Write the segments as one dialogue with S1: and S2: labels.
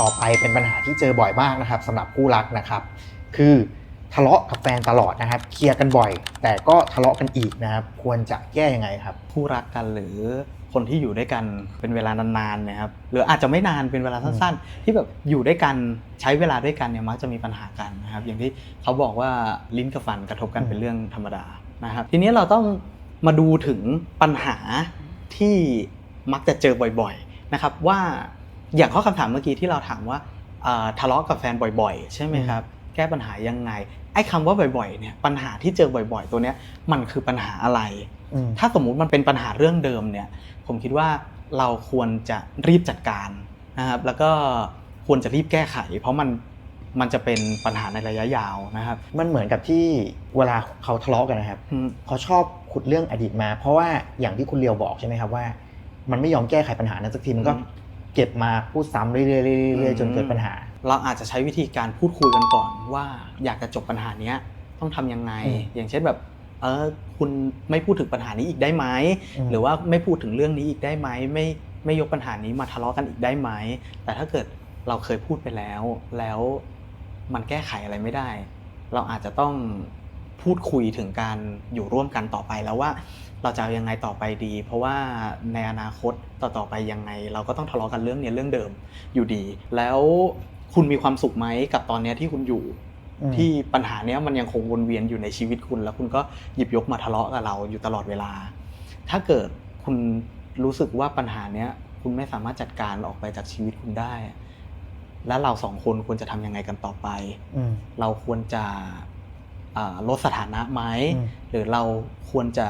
S1: ต่อไปเป็นปัญหาที่เจอบ่อยมากนะครับสำหรับคู่รักนะครับ คือทะเลาะกับแฟนตลอดนะครับ เคลียร์กันบ่อย แต่ก็ทะเลาะกันอีกนะครับ ควรจะแก้ยังไงครับ
S2: คู่รักกันหรือคนที่อยู่ด้วยกันเป็นเวลานานๆนะครับหรืออาจจะไม่นานเป็นเวลาสั้นๆ ที่แบบอยู่ด้วยกันใช้เวลาด้วยกันเนี่ยมักจะมีปัญหากันนะครับ อย่างที่เขาบอกว่าลิ้นกับฟันกระทบกัน
S1: อืม
S2: เป็นเรื่องธรรมดานะครับ ทีนี้เราต้องมาดูถึงปัญหาที่มักจะเจอบ่อยๆนะครับว่า อย่างข้อคำถามเมื่อกี้ที่เราถามว่าเอ่อทะเลาะกับแฟนบ่อย ๆ ใช่ไหมครับ แก้ปัญหายังไงไอ้คำว่าบ่อยๆเนี่ยปัญหาที่เจอบ่อย ๆ ตัวเนี้ยมันคือปัญหาอะไร
S1: อืม
S2: ถ้าสมมุติมันเป็นปัญหาเรื่องเดิมเนี่ยผมคิดว่าเราควรจะรีบจัดการนะครับแล้วก็ควรจะรีบแก้ไข เพราะมันมันจะเป็นปัญหาในระยะยาวนะครับ
S1: มันเหมือนกับที่เวลาเขาทะเลาะกันนะครับ
S2: อืม
S1: เขาชอบขุดเรื่องอดีตมา เพราะว่าอย่างที่คุณเลียวบอกใช่ไหมครับว่า มันไม่ยอมแก้ไขปัญหานั้นสักทีมันก็ เก็บมาพูดซ้ำเรื่อยๆเรื่อยๆจนเกิดปัญหา
S2: เราอาจจะใช้วิธีการพูดคุยกันก่อนว่าอยากจะจบปัญหาเนี้ยต้องทำยังไง
S1: อืม
S2: อย่างเช่นแบบเออคุณไม่พูดถึงปัญหานี้อีกได้ไหม
S1: อืม
S2: หรือว่าไม่พูดถึงเรื่องนี้อีกได้ไหมไม่ไม่ยกปัญหานี้มาทะเลาะกันอีกได้ไหมแต่ถ้าเกิดเราเคยพูดไปแล้ว แล้วมันแก้ไขอะไรไม่ได้ เราอาจจะต้อง พูดคุยถึงการอยู่ร่วมกันต่อไปแล้วว่าเราจะเอายังไงต่อไปดี เพราะว่าในอนาคตต่อๆไปยังไง เราก็ต้องทะเลาะกันเรื่องเนี้ยเรื่องเดิมอยู่ดี แล้วคุณมีความสุขไหมกับตอนเนี้ยที่คุณอยู่
S1: อืม
S2: ที่ปัญหาเนี้ยมันยังคงวนเวียนอยู่ในชีวิตคุณ แล้วคุณก็หยิบยกมาทะเลาะกับเราอยู่ตลอดเวลา ถ้าเกิดคุณรู้สึกว่าปัญหาเนี้ยคุณไม่สามารถจัดการออกไปจากชีวิตคุณได้ แล้วเราสองคนควรจะทำยังไงกันต่อไป
S1: อืม
S2: เราควรจะอ่า ลดสถานะไหม
S1: อืม
S2: หรือเราควรจะ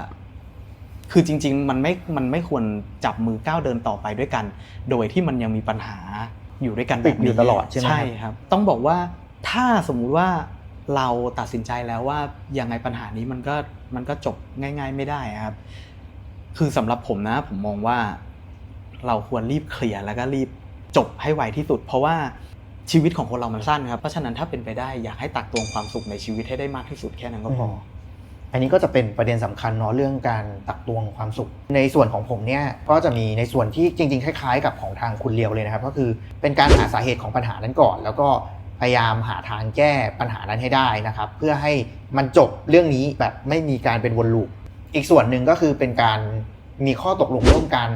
S2: คือจริง ๆ มันไม่มันไม่ควรจับมือก้าวเดินต่อไปด้วยกัน โดยที่มันยังมีปัญหาอยู่ด้วยกันแบ
S1: ติด
S2: บ
S1: อยู่
S2: นี้
S1: ตลอดใช่ไหมครับ
S2: ใช่ครับ ต้องบอกว่าถ้าสมมุติว่าเราตัดสินใจแล้วว่ายังไงปัญหานี้มันก็มันก็จบง่าย ๆ ไม่ได้ครับ คือสำหรับผมนะ ผมมองว่า เราควรรีบเคลียร์แล้วก็รีบจบให้ไวที่สุด เพราะว่า ชีวิตของคนเรามันสั้นครับ เพราะฉะนั้นถ้าเป็นไปได้อยากให้ตักตวงความสุขในชีวิตให้ได้มากที่สุดแค่นั้นก็พอ อั
S1: นนี้ก็จะเป็นประเด็นสำคัญเนาะเรื่องการตักตวงความสุข ในส่วนของผมเนี่ยก็จะมีในส่วนที่จริง ๆ คล้าย ๆ กับของทางคุณเลียวเลยนะครับ ก็คือเป็นการหาสาเหตุของปัญหานั้นก่อน แล้วก็พยายามหาทางแก้ปัญหานั้นให้ได้นะครับ เพื่อให้มันจบเรื่องนี้แบบไม่มีการเป็นวนลูปอีกส่วนหนึ่งก็คือเป็นการมีข้อตกลงร่วมกัน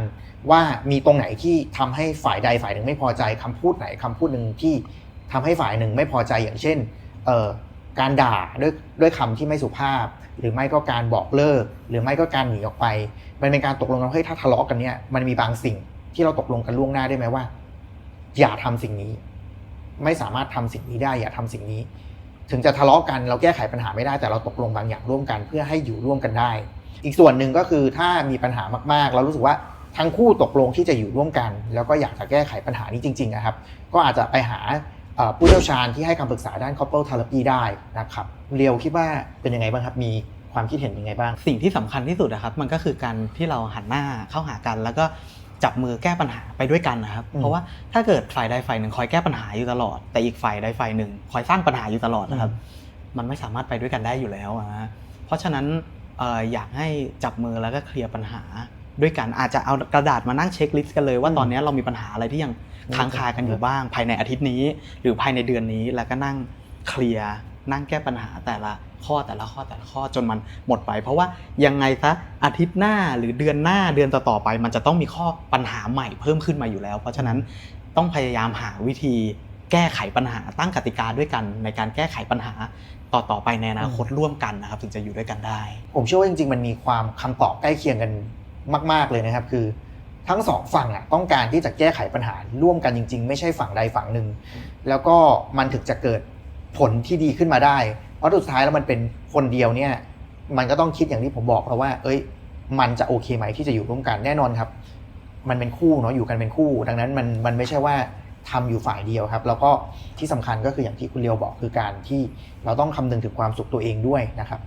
S1: ว่ามีตรงไหนที่ทำให้ฝ่ายใดฝ่ายหนึ่งไม่พอใจคำพูดไหนคำพูดหนึ่งที่ทำให้ฝ่ายหนึ่งไม่พอใจอย่างเช่นการด่าด้วยด้วยคำที่ไม่สุภาพ หรือไม่ก็การบอกเลิก หรือไม่ก็การหนีออกไป มันเป็นการตกลงกันว่าเฮ้ยถ้าทะเลาะกันเนี่ยมันมีบางสิ่งที่เราตกลงกันล่วงหน้าได้ไหมว่า อย่าทำสิ่งนี้ ไม่สามารถทำสิ่งนี้ได้ อย่าทำสิ่งนี้ ถึงจะทะเลาะกันเราแก้ไขปัญหาไม่ได้แต่เราตกลงบางอย่างร่วมกัน เพื่อให้อยู่ร่วมกันได้ อีกส่วนหนึ่งก็คือถ้ามีปัญหามากๆ เรารู้สึกว่า ทั้งคู่ตกลงที่จะอยู่ร่วมกัน แล้วก็อยากจะแก้ไขปัญหานี้จริงๆนะครับ ก็อาจจะไปหาเอ่อผู้เชี่ยวชาญที่ให้คำปรึกษาด้าน couple therapy ได้นะครับเรียวคิดว่าเป็นยังไงบ้างครับมีความคิดเห็นยังไงบ้าง
S2: สิ่งที่สำคัญที่สุดนะครับ มันก็คือการที่เราหันหน้าเข้าหากัน แล้วก็จับมือแก้ปัญหาไปด้วยกันนะครับ
S1: อืม
S2: เพราะว่าถ้าเกิดฝ่ายใดฝ่ายหนึ่งคอยแก้ปัญหาอยู่ตลอด แต่อีกฝ่ายใดฝ่ายหนึ่งคอยสร้างปัญหาอยู่ตลอดนะครับ มันไม่สามารถไปด้วยกันได้อยู่แล้วอะฮะเพราะฉะนั้นเอ่ออยากให้จับมือแล้วก็เคลียร์ปัญหา ด้วยกันอาจจะเอากระดาษมานั่งเช็คลิสต์กันเลยว่า
S1: อืม
S2: ตอนนี้เรามีปัญหาอะไรที่ยังค้างคากันอยู่บ้าง ภายในอาทิตย์นี้ หรือภายในเดือนนี้แล้วก็นั่งเคลียร์นั่งแก้ปัญหาแต่ละข้อแต่ละข้อแต่ละข้อจนมันหมดไป เพราะว่ายังไงซะอาทิตย์หน้าหรือเดือนหน้าเดือนต่อๆไป มันจะต้องมีข้อปัญหาใหม่เพิ่มขึ้นมาอยู่แล้ว เพราะฉะนั้นต้องพยายามหาวิธีแก้ไขปัญหาตั้งกติกาด้วยกันในการแก้ไขปัญหาต่อๆไปในอนาคตร่วมกันนะครับ ถึงจะอยู่ด้วยกันได้
S1: ผมเชื่อว่าจริงๆ มันมีความคำตอบใกล้เคียงกัน มาก ๆเลยนะครับ คือทั้งสองฝั่งอะต้องการที่จะแก้ไขปัญหาร่วมกันจริง ๆ ไม่ใช่ฝั่งใดฝั่งหนึ่งแล้วก็มันถึงจะเกิดผลที่ดีขึ้นมาได้ เพราะสุดท้ายแล้วมันเป็นคนเดียวเนี่ยมันก็ต้องคิดอย่างที่ผมบอกเพราะว่า เอ้ย มันจะโอเคไหมที่จะอยู่ร่วมกันแน่นอนครับ มันเป็นคู่เนาะอยู่กันเป็นคู่ ดังนั้นมันมันไม่ใช่ว่าทำอยู่ฝ่ายเดียวครับ แล้วก็ที่สำคัญก็คืออย่างที่คุณเลียวบอกคือการที่เราต้องคำนึงถึงความสุขตัวเองด้วยนะครับ